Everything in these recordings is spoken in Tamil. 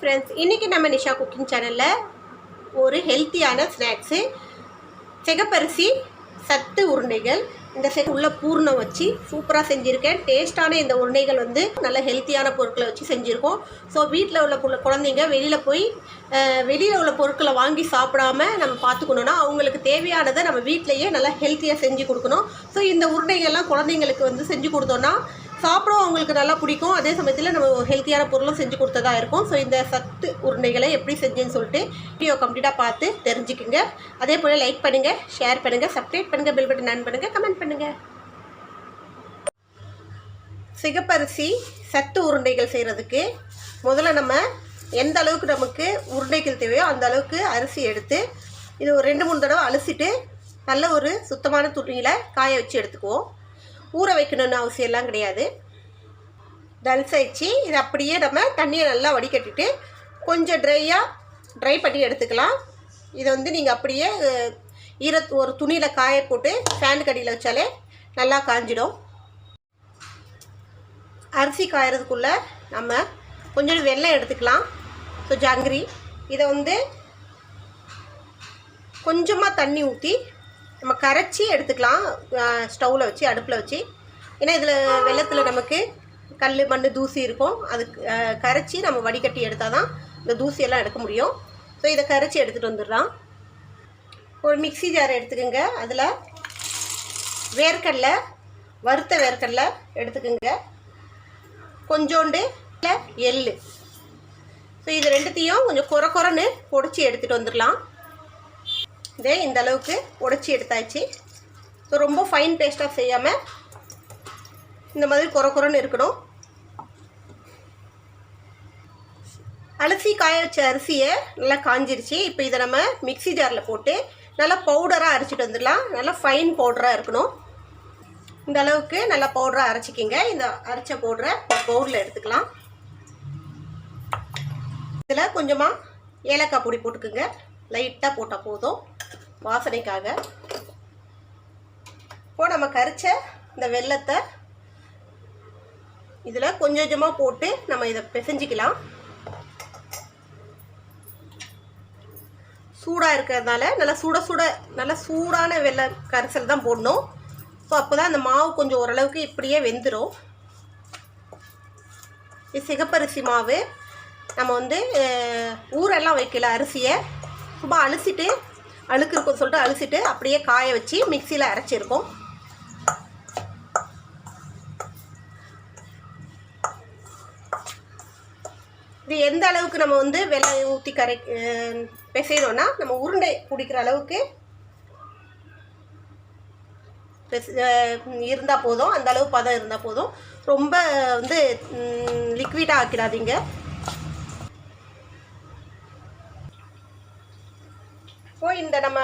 ஃப்ரெண்ட்ஸ் இன்றைக்கி நம்ம நிஷா குக்கிங் சேனலில் ஒரு ஹெல்த்தியான ஸ்நாக்ஸு சிகப்பரிசி சத்து உருண்டைகள் இந்த செட் உள்ள பூர்ணம் வச்சு சூப்பராக செஞ்சுருக்கேன். டேஸ்ட்டான இந்த உருண்டைகள் வந்து நல்ல ஹெல்த்தியான பொருட்களை வச்சு செஞ்சுருக்கோம். ஸோ வீட்டில் உள்ள குழந்தைங்க வெளியில் போய் வெளியில் உள்ள பொருட்களை வாங்கி சாப்பிடாம நம்ம பார்த்துக்கணுன்னா அவங்களுக்கு தேவையானதை நம்ம வீட்டிலையே நல்லா ஹெல்த்தியாக செஞ்சு கொடுக்கணும். ஸோ இந்த உருண்டைகள்லாம் குழந்தைங்களுக்கு வந்து செஞ்சு கொடுத்தோன்னா சாப்பிடவும் அவங்களுக்கு நல்லா பிடிக்கும். அதே சமயத்தில் நம்ம ஹெல்த்தியான பொருளும் செஞ்சு கொடுத்ததா இருக்கும். ஸோ இந்த சத்து உருண்டைகளை எப்படி செஞ்சேன்னு சொல்லிட்டு வீடியோ கம்ப்ளீட்டாக பார்த்து தெரிஞ்சுக்குங்க. அதே போல் லைக் பண்ணுங்கள் ஷேர் பண்ணுங்கள் சப்ஸ்கிரைப் பண்ணுங்கள் பெல் பட்டன் ஆன் பண்ணுங்கள் கமெண்ட் பண்ணுங்கள் சிகப்பரிசி சத்து உருண்டைகள் செய்கிறதுக்கு முதல்ல நம்ம எந்த அளவுக்கு நமக்கு உருண்டைகள் தேவையோ அந்த அளவுக்கு அரிசி எடுத்து இது ஒரு ரெண்டு மூணு தடவை அலசிட்டு நல்ல ஒரு சுத்தமான துணியில் காய வச்சு எடுத்துக்குவோம். ஊற வைக்கணும்னு அவசியம்லாம் கிடையாது. தல்சாயிடுச்சு இது அப்படியே நம்ம தண்ணியை நல்லா வடிகட்டிட்டு கொஞ்சம் ட்ரையாக ட்ரை பண்ணி எடுத்துக்கலாம். இதை வந்து நீங்கள் அப்படியே ஈர ஒரு துணியில் காய போட்டு ஃபேன் கடியில் வச்சாலே நல்லா காஞ்சிடும். அரிசி காயறதுக்குள்ளே நம்ம கொஞ்சம் வெள்ளம் எடுத்துக்கலாம். ஸோ ஜாங்கிரி. இதை வந்து கொஞ்சமாக தண்ணி ஊற்றி நம்ம கரைச்சி எடுத்துக்கலாம் ஸ்டவ்வில் வச்சு அடுப்பில் வச்சு. ஏன்னா இதில் வெள்ளத்தில் நமக்கு கல் மண் தூசி இருக்கும். அது கரைச்சி நம்ம வடிகட்டி எடுத்தால் தான் இந்த தூசியெல்லாம் எடுக்க முடியும். ஸோ இதை கரைச்சி எடுத்துகிட்டு வந்துடலாம். ஒரு மிக்ஸி ஜார் எடுத்துக்கோங்க. அதில் வேர்க்கடலை வறுத்த வேர்க்கடலை எடுத்துக்கோங்க. கொஞ்சோண்டு எள் ஸோ இது ரெண்டுத்தையும் கொஞ்சம் குறை குறைன்னு பொடிச்சு எடுத்துகிட்டு வந்துடலாம். இதே இந்த அளவுக்கு உடச்சி எடுத்தாச்சு. ஸோ ரொம்ப ஃபைன் பேஸ்ட்டாக செய்யாமல் இந்த மாதிரி குறை குறைன்னு இருக்கணும். அலசி காய வச்ச அரிசியை நல்லா காஞ்சிருச்சு. இப்போ இதை நம்ம மிக்ஸி ஜாரில் போட்டு நல்லா பவுடராக அரைச்சிட்டு வந்துடலாம். நல்லா ஃபைன் பவுடராக இருக்கணும். இந்த அளவுக்கு நல்லா பவுடராக அரைச்சிக்கிங்க. இந்த அரைச்ச பவுடரை பவுடரில் எடுத்துக்கலாம். இதில் கொஞ்சமாக ஏலக்காய் பொடி போட்டுக்குங்க. லைட்டாக போட்டால் போதும். வாசனைக்காக. இப்போ நம்ம கரைச்ச இந்த வெல்லத்தை இதில் கொஞ்சம் கொஞ்சமாக போட்டு நம்ம இதை பிசைஞ்சிக்கலாம். சூடாக இருக்கிறதுனால நல்லா சுட சுட நல்லா சூடான வெள்ளை கரைசல் தான் போடணும். ஸோ அப்போ தான் அந்த மாவு கொஞ்சம் ஓரளவுக்கு இப்படியே வெந்துடும் இது சிகப்பரிசி மாவு. நம்ம வந்து ஊரெல்லாம் வைக்கல அரிசியை. சும்மா அலசிட்டு அழுக்கு இருக்குன்னு சொல்லிட்டு அலசிட்டு அப்படியே காய வச்சு மிக்சியில் அரைச்சிருக்கோம். இது எந்த அளவுக்கு நம்ம வந்து வெள்ளை ஊற்றி கரை அஹ், நம்ம உருண்டை பிடிக்கிற அளவுக்கு இருந்தால் போதும். அந்த அளவு பதம் இருந்தால் போதும். ரொம்ப வந்து லிக்விடாக ஆக்கிடாதீங்க. இப்போ இந்த நம்ம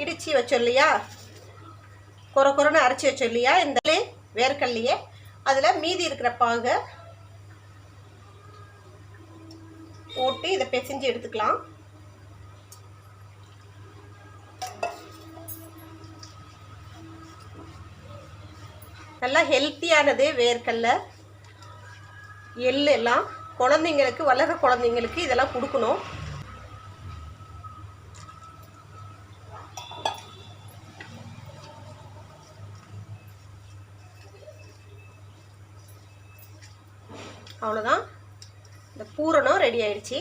இடித்து வச்சோம் இல்லையா? குறை குறைன்னு அரைச்சி வச்சோம் இல்லையா? இந்த வேர்க்கல்லையே அதில் மீதி இருக்கிற பாகை போட்டு இதை பிசைஞ்சு எடுத்துக்கலாம். நல்லா ஹெல்த்தியானது வேர்க்கல்ல எள்ளெல்லாம் குழந்தைங்களுக்கு வளர்கிற குழந்தைங்களுக்கு இதெல்லாம் கொடுக்கணும். அவ்வளோதான் இந்த பூரணம் ரெடி ஆயிடுச்சு.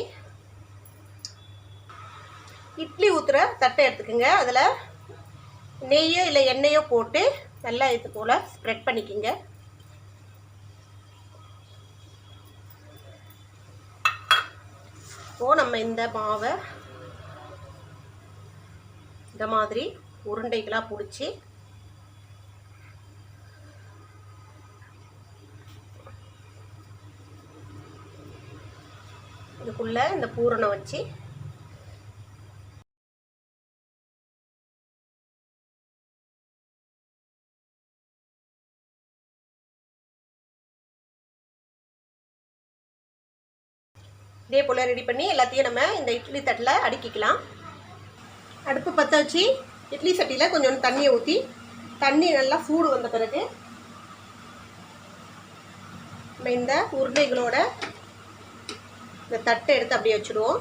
இட்லி ஊற்றுற தட்டை எடுத்துக்கோங்க. அதில் நெய்யோ இல்லை எண்ணெயோ போட்டு நல்லா இது போல் ஸ்ப்ரெட் பண்ணிக்கோங்க. இப்போது நம்ம இந்த மாவை இந்த மாதிரி உருண்டைகளாக பிடிச்சி இதுக்குள்ளே இந்த பூரணம் வச்சு இதே போல் ரெடி பண்ணி எல்லாத்தையும் நம்ம இந்த இட்லி தட்டில் அடுக்கிக்கலாம். அடுப்பு பற்ற வச்சு இட்லி சட்டியில் கொஞ்சம் தண்ணியை ஊற்றி தண்ணி நல்லா சூடு வந்த பிறகு நம்ம இந்த உருளைகளோட இந்த தட்டை எடுத்து அப்படியே வச்சுடுவோம்.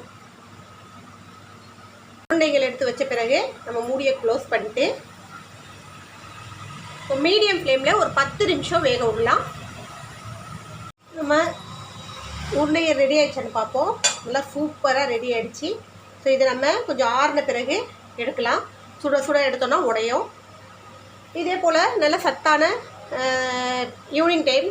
உருண்டைகள் எடுத்து வச்ச பிறகு நம்ம மூடியை க்ளோஸ் பண்ணிட்டு இப்போ மீடியம் ஃப்ளேமில் ஒரு பத்து நிமிஷம் வேக விடலாம். நம்ம உருண்டையை ரெடி ஆயிடுச்சான்னு பார்ப்போம். நல்லா சூப்பராக ரெடி ஆகிடுச்சி ஸோ இதை நம்ம கொஞ்சம் ஆறின பிறகு எடுக்கலாம். சுட சுட எடுத்தோன்னா உடையும். இதே போல் நல்ல சத்தான ஈவினிங் டைம்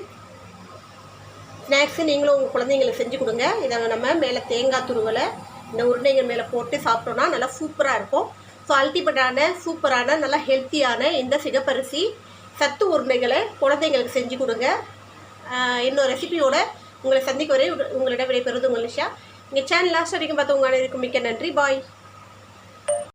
ஸ்நாக்ஸு நீங்களும் உங்கள் குழந்தைங்களுக்கு செஞ்சு கொடுங்க. இதை நம்ம மேலே தேங்காய் துருவலை இந்த உருண்டைகள் மேலே போட்டு சாப்பிட்டோன்னா நல்லா சூப்பராக இருக்கும். ஸோ அல்டிமேட்டான சூப்பரான நல்லா ஹெல்த்தியான இந்த சிகப்பரிசி சத்து உருண்டைகளை குழந்தைங்களுக்கு செஞ்சு கொடுங்க. இன்னொரு ரெசிபியோட உங்களை சந்திக்க வரை உங்களிடம் விடைபெறுவது உங்கள் நிஷா. இங்கே சேனல் லாஸ்ட் வரைக்கும் பார்த்து உங்கள் அனைவருக்கும் மிக்க நன்றி. பாய்